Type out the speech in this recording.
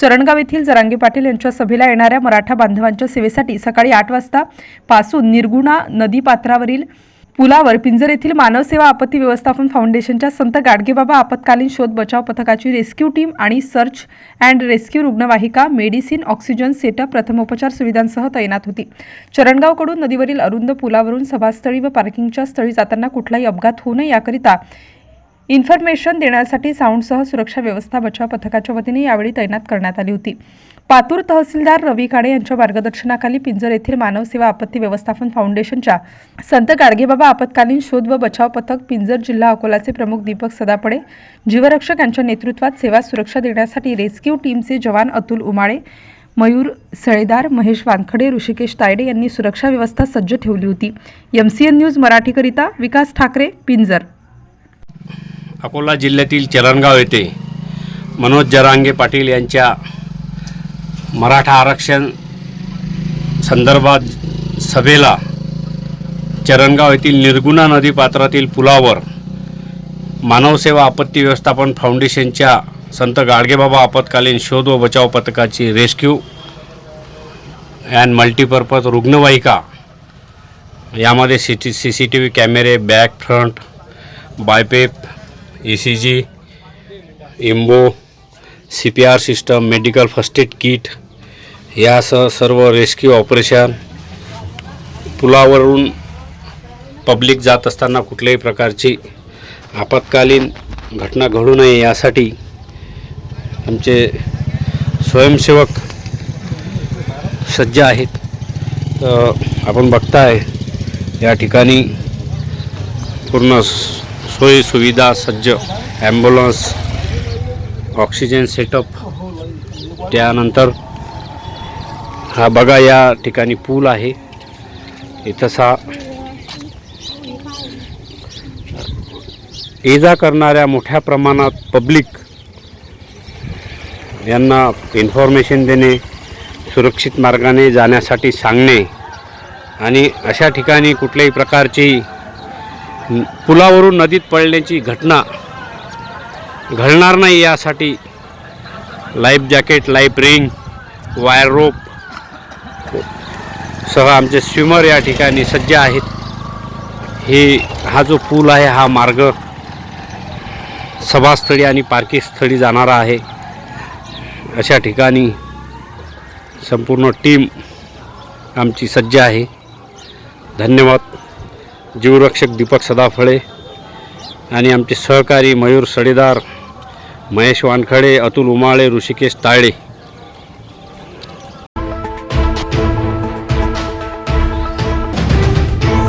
चरणगाव येथील जरांगे पाटील यांच्या सभेला येणाऱ्या मराठा बांधवांच्या सेवेसाठी सकाळी आठ वाजता पासून निर्गुणा नदीपात्रावरील पुलावर पिंजर येथील मानव सेवा आपत्ती व्यवस्थापन फाउंडेशनच्या संत गाडगेबाबा आपत्कालीन शोध बचाव पथकाची रेस्क्यू टीम आणि सर्च अँड रेस्क्यू रुग्णवाहिका मेडिसिन ऑक्सिजन सेटअप प्रथमोपचार सुविधांसह तैनात होती. चरणगावकडून नदीवरील अरुंद पुलावरून सभास्थळी व पार्किंगच्या स्थळी जाताना कुठलाही अपघात होऊ नये याकरिता इन्फॉर्मेशन देण्यासाठी साऊंडसह सुरक्षा व्यवस्था बचाव पथकाच्या वतीने यावेळी तैनात करण्यात आली होती. पातूर तहसीलदार रवी काळे यांच्या मार्गदर्शनाखाली पिंजर येथील मानव सेवा आपत्ती व्यवस्थापन फाउंडेशनच्या संत गाडगेबाबा आपत्कालीन शोध व बचाव पथक पिंजर जिल्हा अकोलाचे प्रमुख दीपक सदापडे जीवरक्षक यांच्या नेतृत्वात सेवा सुरक्षा देण्यासाठी रेस्क्यू टीमचे जवान अतुल उमाळे मयूर सळेदार महेश वानखडे ऋषिकेश तायडे यांनी सुरक्षा व्यवस्था सज्ज ठेवली होती. एम सी एन न्यूज मराठीकरिता विकास ठाकरे पिंजर अकोला जिल्ह्यातील चरणगाव येथे मनोज जरांगे पाटील यांच्या मराठा आरक्षण संदर्भात सभेला चरणगाव येथील निर्गुणा नदी पात्रातील पुलावर मानवसेवा आपत्ती व्यवस्थापन फाउंडेशनच्या संत गाडगेबाबा आपत्कालीन शोध व बचाव पथकाची रेस्क्यू अँड मल्टीपर्पज रुग्णवाहिका. यामध्ये C T C C T V cameras back front BiPAP E C G इम्बो C P R system medical first aid kit यासह सर्व रेस्क्यू ऑपरेशन पुलावरून पब्लिक जात असताना कुठल्याही प्रकारची आपत्कालीन घटना घडू नये यासाठी आमचे स्वयंसेवक सज्ज आहेत. तर आपण बघताय या ठिकाणी पूर्ण सोयी सुविधा सज्ज ॲम्ब्युलन्स ऑक्सिजन सेटअप त्यानंतर हा बघा या ठिकाणी पूल आहे. इथंसा ये जा करणाऱ्या मोठ्या प्रमाणात पब्लिक यांना इन्फॉर्मेशन देणे सुरक्षित मार्गाने जाण्यासाठी सांगणे आणि अशा ठिकाणी कुठल्याही प्रकारची पुलावरून नदीत पडण्याची घटना घडणार नाही यासाठी life jacket life ring wire rope सह आमचे स्विमर या ठिकाणी सज्ज आहेत. हे हा जो पूल आहे हा मार्ग सभास्थळी आणि पार्किंग स्थळी जाणारा आहे. अशा ठिकाणी संपूर्ण टीम आमची सज्ज आहे. धन्यवाद. जीवरक्षक दीपक सदाफळे आणि आमचे सहकारी मयूर सडेदार महेश वानखडे अतुल उमाळे ऋषिकेश ताळे.